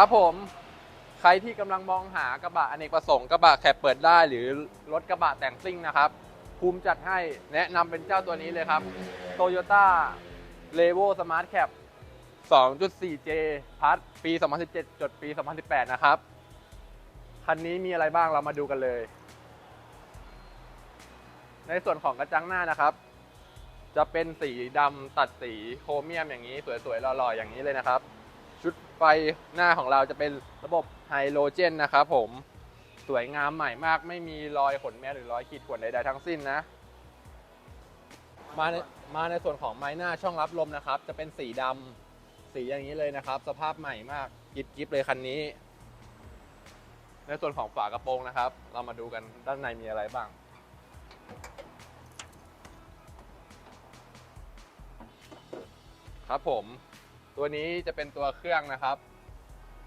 ครับผมใครที่กำลังมองหากระบะอเนกประสงค์กระบะแคปเปิดได้หรือรถกระบะแต่งซิ่งนะครับภูมิจัดให้แนะนำเป็นเจ้าตัวนี้เลยครับ Toyota r e v o Smart Cap 2.4J พัทปี 2017 จดปี 2018 นะครับ คันนี้มีอะไรบ้างเรามาดูกันเลย ในส่วนของกระจังหน้านะครับ จะเป็นสีดำตัดสีโครเมียมอย่างนี้ สวยๆหล่อๆอย่างนี้เลยนะครับ ไฟหน้าของเราจะเป็นระบบไฮโลเจนนะครับผมสวยงามใหม่มากไม่มีรอยขนแมสหรือรอยขีดข่วนใดๆทั้งสิ้นนะ มาในมาในส่วนของไม้หน้าช่องรับลมนะครับ จะเป็นสีดำสีอย่างนี้เลยนะครับ สภาพใหม่มากกิบกิบเลยคันนี้ ในส่วนของฝากระโปรงนะครับ เรามาดูกันด้านในมีอะไรบ้าง ครับผม ตัวนี้จะเป็นตัวเครื่องนะครับ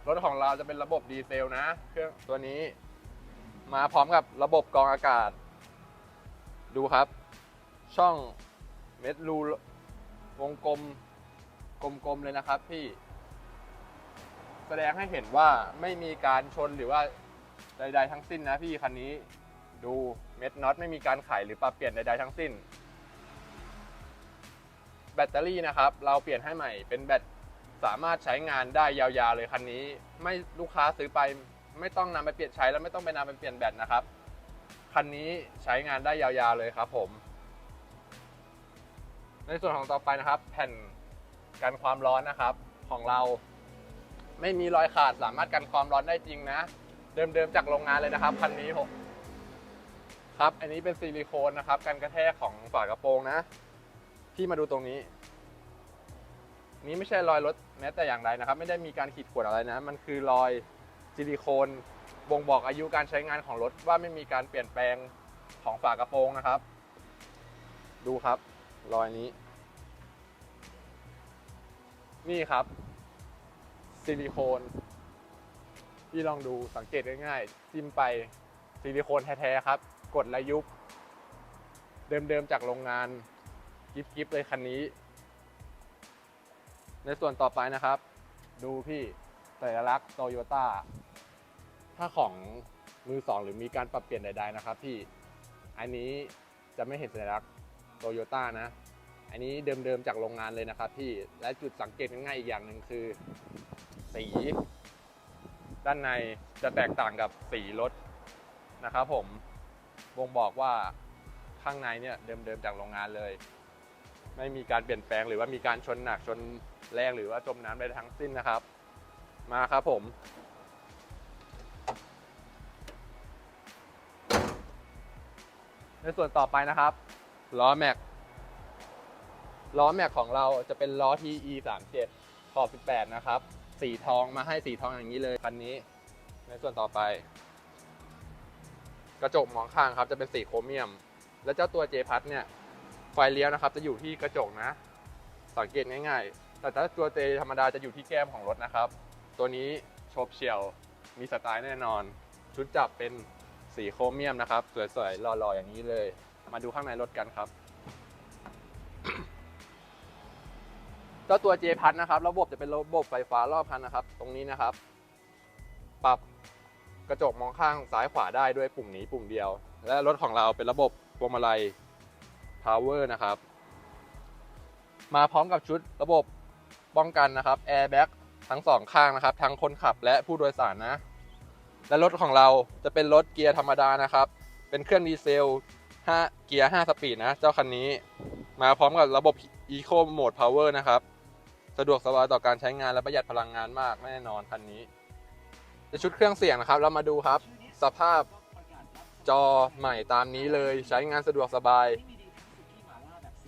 รถของเราจะเป็นระบบดีเซลนะ เครื่องตัวนี้ มาพร้อมกับระบบกรองอากาศ ดูครับ ช่องเม็ดรูวงกลมกลมๆเลยนะครับพี่ แสดงให้เห็นว่าไม่มีการชนหรือว่าใด ๆ ทั้งสิ้นนะพี่คันนี้ดูเม็ดน็อตไม่มีการไขหรือปรับเปลี่ยนใด ๆ ทั้งสิ้น แบตเตอรี่นะครับ เราเปลี่ยนให้ใหม่เป็นแบต สามารถใช้งานได้ยาวๆเลยคันนี้ ไม่ลูกค้าซื้อไปไม่ต้องนำไปเปลี่ยนใช้แล้วไม่ต้องไปนำไปเปลี่ยนแบตนะครับคันนี้ใช้งานได้ยาวๆเลยครับผม ในส่วนของต่อไปนะครับ แผ่นกันความร้อนนะครับของเรา ไม่มีรอยขาดสามารถกันความร้อนได้จริงนะ เดิมๆจากโรงงานเลยนะครับคันนี้ผมครับ อันนี้เป็นซิลิโคนนะครับกันกระแทกของฝากระโปรงนะ พี่มาดูตรงนี้ นี้ไม่ใช่รอยรถแม้แต่อย่างใดนะครับ ไม่ได้มีการขีดข่วนอะไรนะ มันคือรอยซิลิโคนบ่งบอกอายุการใช้งานของรถว่าไม่มีการเปลี่ยนแปลงของฝากระโปรงนะครับ ดูครับ รอยนี้ นี่ครับ ซิลิโคนพี่ลองดูสังเกตง่ายๆจิ้มไปซิลิโคนแท้ๆครับ กดและยุบ เดิมๆจากโรงงานกิฟกิฟเลยคันนี้ ในส่วนต่อไปนะครับ ดูพี่สัญลักษณ์โตโยต้าถ้าของมือสองหรือมีการปรับเปลี่ยนใด ๆ นะครับพี่อันนี้จะไม่เห็นสัญลักษณ์โตโยต้านะ อันนี้เดิมๆจากโรงงานเลยนะครับพี่และจุดสังเกตง่ายๆอีกอย่างหนึ่งคือ สี ด้านในจะแตกต่างกับสีรถนะครับผมบ่งบอกว่าข้างในเนี่ยเดิมๆจากโรงงานเลย ไม่มีการเปลี่ยนแปลงหรือว่ามีการชนหนักชนแรงหรือว่าจมน้ำใดทั้งสิ้นนะครับ มาครับผม ในส่วนต่อไปนะครับล้อแม็กล้อแม็กของเราจะเป็นล้อ TE 3 7ขอบ 18 นะครับ สีทองมาให้สีทองอย่างนี้เลยคันนี้ ในส่วนต่อไป กระจกมองข้างครับจะเป็นสีโครเมียม และเจ้าตัวเจพัทเนี่ย ไฟเลี้ยวนะครับ จะอยู่ที่กระจกนะ สังเกตง่ายๆ แต่ถ้าตัวเจธรรมดาจะอยู่ที่แก้มของรถนะครับ ตัวนี้โฉบเฉียวมีสไตล์แน่นอน ชุดจับเป็นสีโครเมียมนะครับ สวยๆหล่อๆอย่างนี้เลย มาดูข้างในรถกันครับเจ้าตัวเจพัทนะครับ ระบบจะเป็นระบบไฟฟ้ารอบคันนะครับ ตรงนี้นะครับ ปรับกระจกมองข้างซ้ายขวาได้ด้วยปุ่มนี้ปุ่มเดียว และรถของเราเป็นระบบพวงมาลัย power นะครับ มาพร้อมกับชุดระบบป้องกันนะครับ airbag ทั้งสองข้างนะครับ ทั้งคนขับและผู้โดยสารนะ และรถของเราจะเป็นรถเกียร์ธรรมดานะครับ เป็นเครื่องดีเซล 5 เกียร์ 5 สปีดนะ เจ้าคันนี้ มาพร้อมกับระบบ Eco Mode Power นะครับ สะดวกสบายต่อการใช้งานและประหยัดพลังงานมากแน่นอนคันนี้ในชุดเครื่องเสียงนะครับ เรามาดูครับ สภาพจอใหม่ตามนี้เลยใช้งานสะดวกสบาย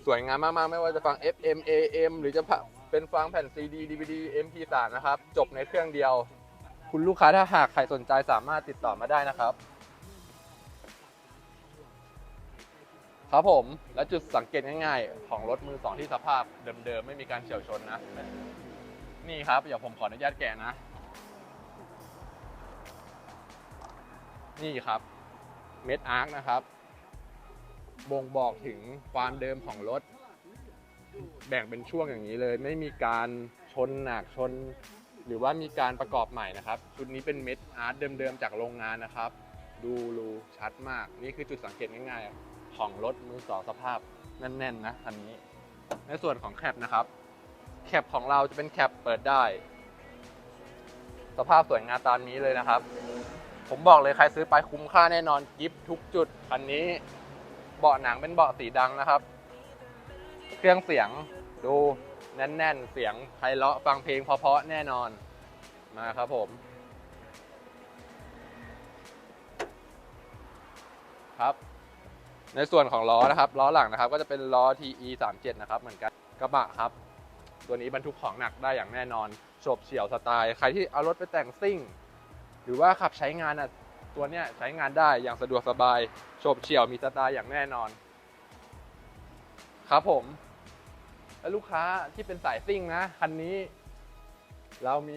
สวยงามมากๆ ไม่ว่าจะฟัง FM AM หรือจะเป็นฟังแผ่น CD DVD MP3 นะครับ จบในเครื่องเดียว คุณลูกค้าถ้าหากใครสนใจสามารถติดต่อมาได้นะครับ ครับผมและจุดสังเกตง่ายๆ ของรถมือสองที่สภาพเดิมๆ ไม่มีการเฉียวชนนะ นี่ครับเดี๋ยวผมขออนุญาตแกะนะ นี่ครับเม็ดอาร์คนะครับ บ่งบอกถึงความเดิมของรถ แบ่งเป็นช่วงอย่างนี้เลย ไม่มีการชนหนักชน หรือว่ามีการประกอบใหม่นะครับ ชุดนี้เป็นเม็ดอาร์ตเดิมๆจากโรงงานนะครับ ดูรูชัดมาก นี่คือจุดสังเกตง่ายๆ ของรถมือสองสภาพแน่นๆนะคันนี้ ในส่วนของแคปนะครับ แคปของเราจะเป็นแคปเปิดได้ สภาพสวยงามตามนี้เลยนะครับ ผมบอกเลยใครซื้อไปคุ้มค่าแน่นอนกิฟทุกจุดคันนี้ เบาะหนังเป็นเบาะสีดังนะครับ เครื่องเสียงดูแน่นๆ เสียงไพเราะฟังเพลงเพราะๆแน่นอนมาครับผม ครับ ในส่วนของล้อนะครับล้อหลังนะครับ ก็จะเป็นล้อ TE 37นะครับ เหมือนกันกระบะครับ ตัวนี้บรรทุกของหนักได้อย่างแน่นอนโฉบเฉี่ยวสไตล์ ใครที่เอารถไปแต่งซิ่ง หรือว่าขับใช้งานอะ ตัวเนี้ยใช้งานได้อย่างสะดวกสบายโฉบเฉี่ยวมีสไตล์อย่างแน่นอน ครับผม แล้วลูกค้าที่เป็นสายซิ่งนะ คันนี้ เรามี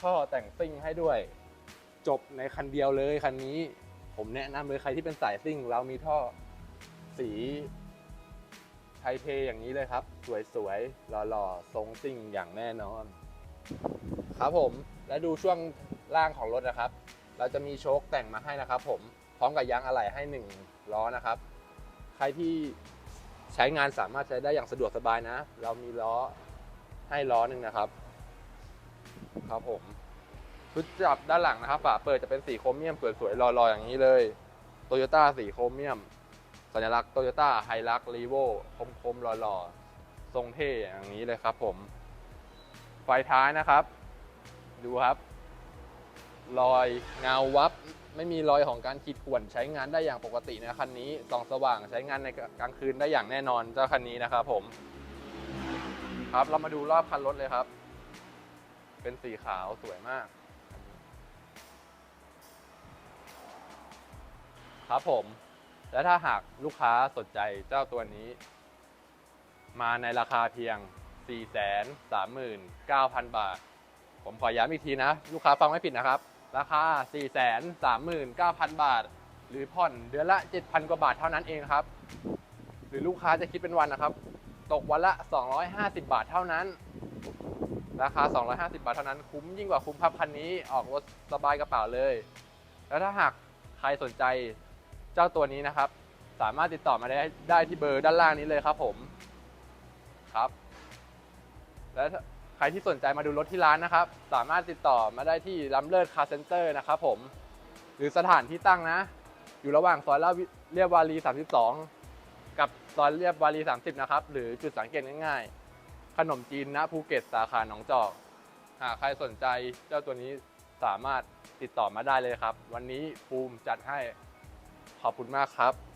ท่อแต่งซิ่งให้ด้วย จบในคันเดียวเลยคันนี้ ผมแนะนำเลยใครที่เป็นสายซิ่ง เรามีท่อสีไทเทอย่างนี้เลยครับ สวยๆหล่อๆทรงซิ่งอย่างแน่นอน ครับผมและดูช่วงล่างของรถนะครับ เราจะมีโชคแต่งมาให้นะครับ ผมพร้อมกับยางอะไหล่ให้หนึ่งล้อนะครับ ใครที่ใช้งานสามารถใช้ได้อย่างสะดวกสบายนะ เรามีล้อให้ล้อหนึ่งนะครับ ครับผมชุดจับด้านหลังนะครับฝาเปิดจะเป็นสีโครเมียมสวยๆล่อๆอย่างนี้เลยโตโยต้าสีโครเมียม สัญลักษณ์โตโยต้าไฮรักรีโวคมๆหล่อๆทรงเท่อย่างนี้เลยครับผม ไฟท้ายนะครับ ดูครับ รอยเงาวับ ไม่มีรอยของการขีดข่วนใช้งานได้อย่างปกตินะคันนี้ส่องสว่างใช้งานในกลางคืนได้อย่างแน่นอนเจ้าคันนี้นะครับผม ครับเรามาดูรอบคันรถเลยครับ เป็นสีขาวสวยมาก ครับผม และถ้าหากลูกค้าสนใจเจ้าตัวนี้ มาในราคาเพียง 439,000 บาท ผมขอย้ำอีกทีนะ ลูกค้าฟังไม่ผิดนะครับ ราคา 439,000 บาท หรือผ่อนเดือนละ 7,000 กว่าบาทเท่านั้นเองครับ หรือลูกค้าจะคิดเป็นวันนะครับ ตกวันละ 250 บาทเท่านั้น ราคา 250 บาทเท่านั้น คุ้มยิ่งกว่าคุ้มพับคันนี้ออกรถสบายกระเป๋าเลย แล้วถ้าหากใครสนใจเจ้าตัวนี้นะครับ สามารถติดต่อมาได้ได้ที่เบอร์ด้านล่างนี้เลยครับผมครับ และ ใครที่สนใจมาดูรถที่ร้านนะครับ สามารถติดต่อมาได้ที่ล้ำเลิศคาร์เซ็นเตอร์นะครับผม หรือสถานที่ตั้งนะ อยู่ระหว่างซอยลาดวิเรียบวารี 32 กับซอยเรียบวารี 30 นะครับ หรือจุดสังเกตง่ายๆ ขนมจีนณภูเก็ตสาขาหนองจอก หากใครสนใจเจ้าตัวนี้สามารถติดต่อมาได้เลยครับ วันนี้ภูมิจัดให้ขอบคุณมากครับ